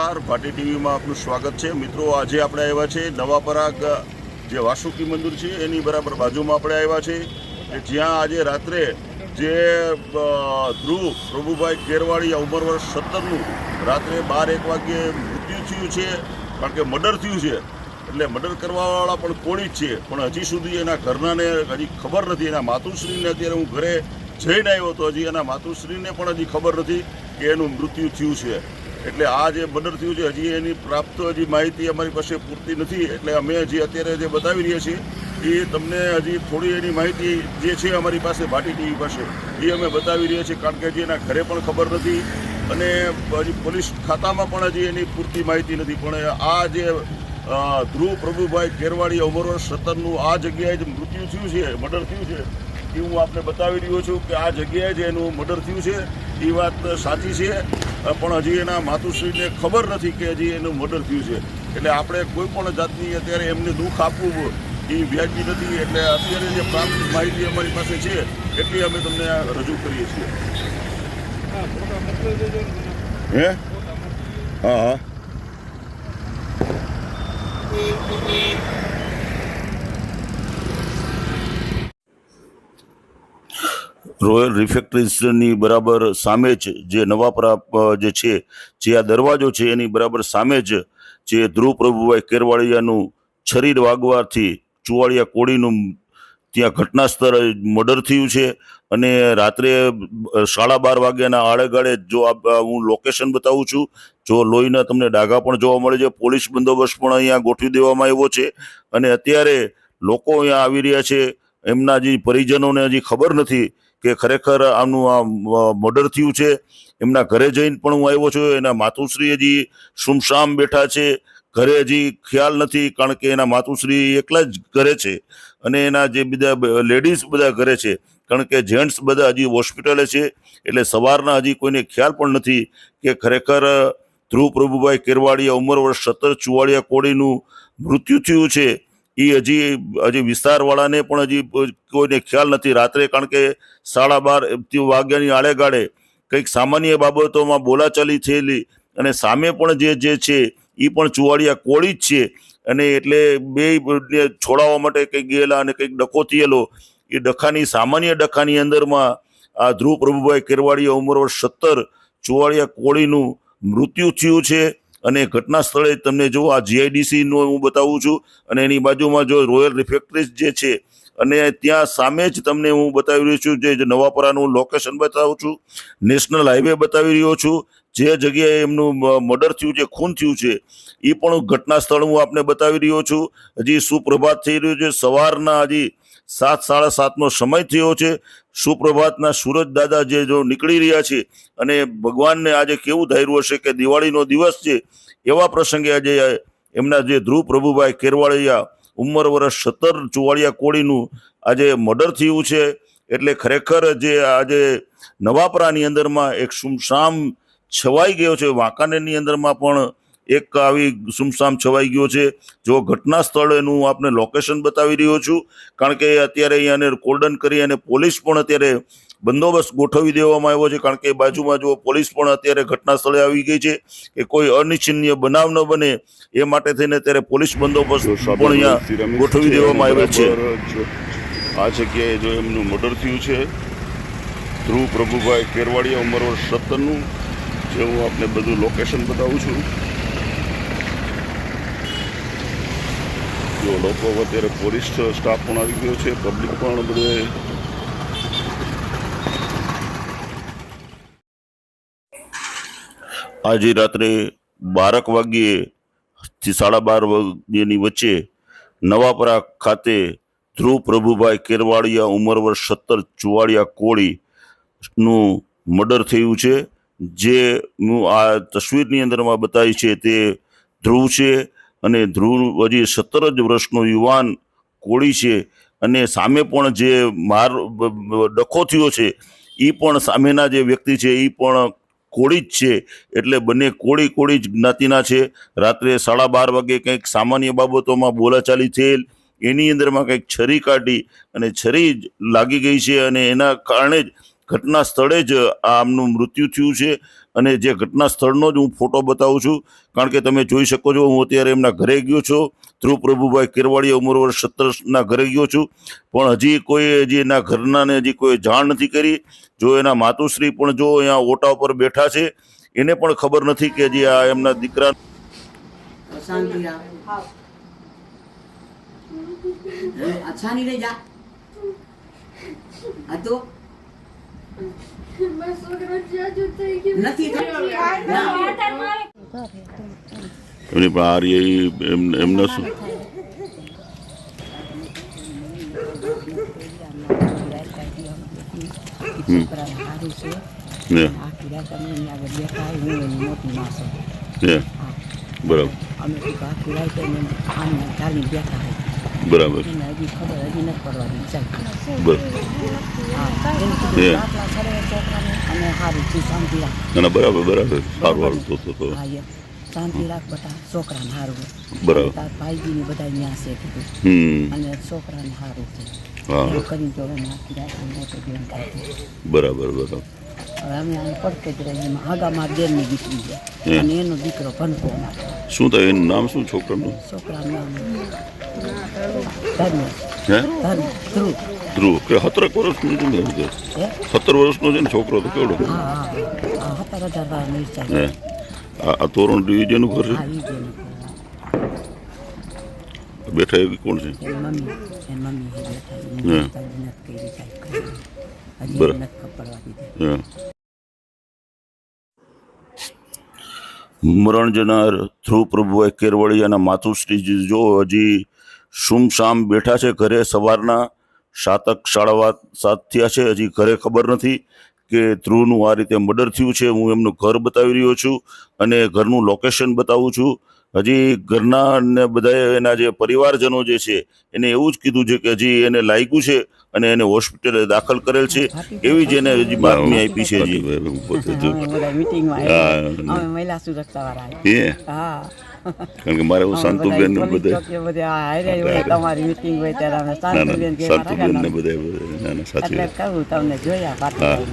નમસ્કાર. ભાટી ટીવીમાં આપનું સ્વાગત છે. મિત્રો, આજે આપણે આવ્યા છે નવા પરાગ જે વાસુકી મંદિર છે, એની બરાબર બાજુમાં આપણે આવ્યા છે. કે જ્યાં આજે રાત્રે જે ધ્રુવ પ્રભુભાઈ કેરવાળી ઉંમર વર્ષ સત્તરનું રાત્રે બાર એક વાગ્યે મૃત્યુ થયું છે. કારણ કે મર્ડર થયું છે. એટલે મર્ડર કરવાવાળા પણ કોળી જ છે? પણ હજી સુધી એના ઘરનાને હજી ખબર નથી. એના માતુશ્રીને અત્યારે હું ઘરે જઈને આવ્યો હતો હજી. એના માતુશ્રીને પણ હજી ખબર નથી કે એનું મૃત્યુ થયું છે. એટલે આ જે મર્ડર થયું છે, હજી એની પ્રાપ્ત હજી માહિતી અમારી પાસે પૂરતી નથી. એટલે અમે હજી અત્યારે જે બતાવી રહ્યા છીએ, એ તમને હજી થોડી એની માહિતી જે છે અમારી પાસે ભાટી ટીવી પાસે, એ અમે બતાવી રહ્યા છીએ. કારણ કે હજી એના ઘરે પણ ખબર નથી અને હજી પોલીસ ખાતામાં પણ હજી એની પૂરતી માહિતી નથી. પણ આ જે ધ્રુવ પ્રભુભાઈ કેરવાડી ઉંમર વર્ષ સત્તરનું આ જગ્યાએ જે મૃત્યુ થયું છે, મર્ડર થયું છે, એ હું આપને બતાવી રહ્યો છું કે આ જગ્યાએ જે એનું મર્ડર થયું છે, એ વાત સાચી છે. પણ હજી એના માતુશ્રીને ખબર નથી કે હજી એનું મર્ડર થયું છે. એટલે આપણે કોઈ પણ જાતની અત્યારે એમને દુઃખ આપવું એ વ્યાજબી નથી. એટલે અત્યારે જે પ્રાથમિક માહિતી અમારી પાસે છે, એટલી અમે તમને રજૂ કરીએ છીએ. હે? હા હા. રોયલ રિફેક્ટરીઝની બરાબર સામે જ જે નવાપરા જે છે, જે આ દરવાજો છે, એની બરાબર સામે જ જે ધ્રુવ પ્રભુભાઈ કેરવાળિયાનું શરીર વાગવાથી ચુવાડિયા કોળીનું ત્યાં ઘટના સ્થળે મર્ડર થયું છે અને રાત્રે સાડા બાર વાગ્યાના આડેગાળે જો હું લોકેશન બતાવું છું, જો લોહીના તમને ડાઘા પણ જોવા મળે છે, પોલીસ બંદોબસ્ત પણ અહીંયા ગોઠવી દેવામાં આવ્યો છે અને અત્યારે લોકો અહીંયા આવી રહ્યા છે, એમના જે પરિજનોને હજી ખબર નથી કે ખરેખર આમનું આ મર્ડર થયું છે, એમના ઘરે જઈને પણ હું આવ્યો છું, એના માતુશ્રી હજી સુમસામ બેઠા છે, ઘરે હજી ખ્યાલ નથી, કારણ કે એના માતુશ્રી એકલા જ ઘરે છે અને એના જે બધા લેડીઝ બધા ઘરે છે, કારણ કે જેન્ટ્સ બધા હજી હોસ્પિટલે છે, એટલે સવારના હજી કોઈને ખ્યાલ પણ નથી કે ખરેખર ધ્રુવ પ્રભુભાઈ કેરવાડિયા ઉંમર વર્ષ સત્તર ચુવાડિયા કોળીનું મૃત્યુ થયું છે. એ હજી હજી વિસ્તારવાળાને પણ હજી કોઈને ખ્યાલ નથી. રાત્રે કારણ કે સાડા બાર વાગ્યાની આળેગાળે કંઈક સામાન્ય બાબતોમાં બોલાચાલી થયેલી અને સામે પણ જે જે છે એ પણ ચુવાડિયા કોળી જ છે. અને એટલે બે છોડાવવા માટે કંઈક ગયેલા અને કંઈક ડખો થયેલો. એ ડખાની, સામાન્ય ડખાની અંદરમાં આ ધ્રુવ પ્રભુભાઈ કેરવાડીયા ઉંમર વર્ષ સત્તર, ચુવાડિયા કોળીનું મૃત્યુ થયું છે. અને ઘટના સ્થળે તમને જો આ જીઆઈડીસીનો હું બતાવું છું અને એની બાજુમાં જો રોયલ રિફેક્ટરીઝ જે છે અને ત્યાં સામે જ તમને હું બતાવી રહ્યો છું જે નવાપરાનું લોકેશન બતાવું છું. નેશનલ હાઈવે બતાવી રહ્યો છું. જે જગ્યાએ એમનું મર્ડર થયું છે, ખૂન થયું છે એ પણ ઘટના સ્થળ હું આપને બતાવી રહ્યો છું. હજી સુપ્રભાત થઈ રહ્યું છે. સવારના હજી સાત, સાડા સાતનો સમય થયો છે. સુપ્રભાતના સૂરજ દાદા જે જો નીકળી રહ્યા છે અને ભગવાનને આજે કેવું ધાર્યું હશે કે દિવાળીનો દિવસ છે, એવા પ્રસંગે આજે એમના જે ધ્રુવ પ્રભુભાઈ કેરવાળિયા ઉંમર વર્ષ સત્તર ચુવાડિયા કોળીનું આજે મર્ડર થયું છે. એટલે ખરેખર જે આજે નવાપરાની અંદરમાં એક સુમસામ છવાઈ ગયો છે. વાંકાનેરની અંદરમાં પણ એક આવી સુમસામ છવાઈ ગયો છે. જો ઘટના સ્થળેનું આપને લોકેશન બતાવી રહ્યો છું. કારણ કે અત્યારે અહીંયાને કોર્ડન કરી અને પોલીસ પણ અત્યારે બંદોબસ્ત ગોઠવી દેવામાં આવ્યો છે. કારણ કે બાજુમાં જો પોલીસ પણ અત્યારે ઘટના સ્થળે આવી ગઈ છે કે કોઈ અનિચ્છનીય બનાવ ન બને એ માટે થઈને અત્યારે પોલીસ બંદોબસ્ત પણ અહીંયા ગોઠવી દેવામાં આવ્યો છે. આ જગ્યાએ જો એમનું મર્ડર થયું છે ધ્રુવ પ્રભુભાઈ કેરવાડિયા ઉંમર વર્ષ સત્તરનું જે હું આપને બધું લોકેશન બતાવું છું. જો લોકો અત્યારે પોલીસ સ્ટાફ પણ આવી ગયો છે પબ્લિક પણ બધે આજે રાત્રે બારક વાગ્યે સાડા બાર વાગ્યેની વચ્ચે નવાપરા ખાતે ધ્રુવ પ્રભુભાઈ કેરવાડિયા ઉંમર વર્ષ સત્તર ચુવાડિયા કોળીનું મર્ડર થયું છે. જે હું આ તસવીરની અંદરમાં બતાવી છે તે ધ્રુવ છે. અને ધ્રુવ હજી સત્તર જ વર્ષનો યુવાન કોળી છે અને સામે પણ જે માર ડખો થયો છે એ પણ સામેના જે વ્યક્તિ છે એ પણ કોળી જ છે. એટલે બંને કોળી કોળી જ જ્ઞાતિના છે. રાત્રે સાડા બાર વાગે કંઈક સામાન્ય બાબતોમાં બોલાચાલી થયેલ, એની અંદરમાં કંઈક છરી કાઢી અને છરી જ લાગી ગઈ છે અને એના કારણે જ ઘટના સ્થળે જ આમનું મૃત્યુ થયું છે અને જે ઘટના સ્થળનો જ હું ફોટો બતાવું છું, કારણ કે તમે જોઈ શકો છો, હું અત્યારે એમના ઘરે ગયો છું, ધ્રુવ પ્રભુભાઈ કેરવાડીયા ઉંમર વર્ષ સત્તરના ઘરે ગયો છું, પણ હજી કોઈ હજી એના ઘરનાને હજી કોઈ જાણ નથી કરી, જો એના માતુશ્રી પણ જો અહીંયા ઓટા ઉપર બેઠા છે, એને પણ ખબર નથી કે હજી આ એમના દીકરા અચ્છા નહીં જા. આ તો બસ છોકરો જાજુ થઈ ગયું નથી. એમની પણ આ રહી એમ એમને શું? બરાબર. બરાબર. ના ના બરાબર બરાબર. સારું સારું તો તો શાંતિ રાખ બટા છોકરાને સારું બરાબર. તાર ભાઈજીને બધા ત્યાં છે કીધું. અને છોકરાને સારું છે. કરીને જો એને આખી રાત એમ મોટો બેન થાય છે. બરાબર બરાબર. હવે અમે આને પડકે જ રહીએ. આગામાં બેનની દીકરી છે. અને એનો દીકરો ભનકો શું થાય? એનું નામ શું છોકરાનું? છોકરાનું નામ ધર્મ હે? ધર્મ ધ્રુવ. ધ્રુવ. કે સત્તરક વર્ષનું છે ને સત્તર વર્ષનો છે ને છોકરો તો કેવડો હા હા હા. સત્તર હજાર વાર હે? આ તોરણ ડિવિઝનનું ઘર છે? બેઠા એવી કોણ છે? મમ્મી. મમ્મી બેઠા. હજી નથી ખપડવા દીધી મરણ જનાર ધ્રુવ પ્રભુભાઈ કેરવળિયાના માતુશ્રીજી જો હજી સુમસામ બેઠા છે ઘરે સવારના સાતક સાડા સાત થયા છે હજી ઘરે ખબર નથી કે ધ્રુવનું આ રીતે મર્ડર થયું છે. હું એમનું ઘર બતાવી રહ્યો છું અને ઘરનું લોકેશન બતાવું છું. હજી ઘરના અને બધા એના જે પરિવારજનો જે છે એને એવું જ કીધું છે કે હજી એને લાગ્યું છે અને એને હોસ્પિટલે દાખલ કરેલ છે. એવી જ એને હજી બાતમી આપી છે હજી. કારણ કે મારે શાંતુબેન ને બધા ચોકીએ બધે આ હારે હોય તમારી મિટિંગ હોય ત્યારે અમે ના ના શાંતિબેન કે શાંતુબેન ને બધા બધા ના ના સાચી એટલે વાત. કહું તમને જોયા પાટણ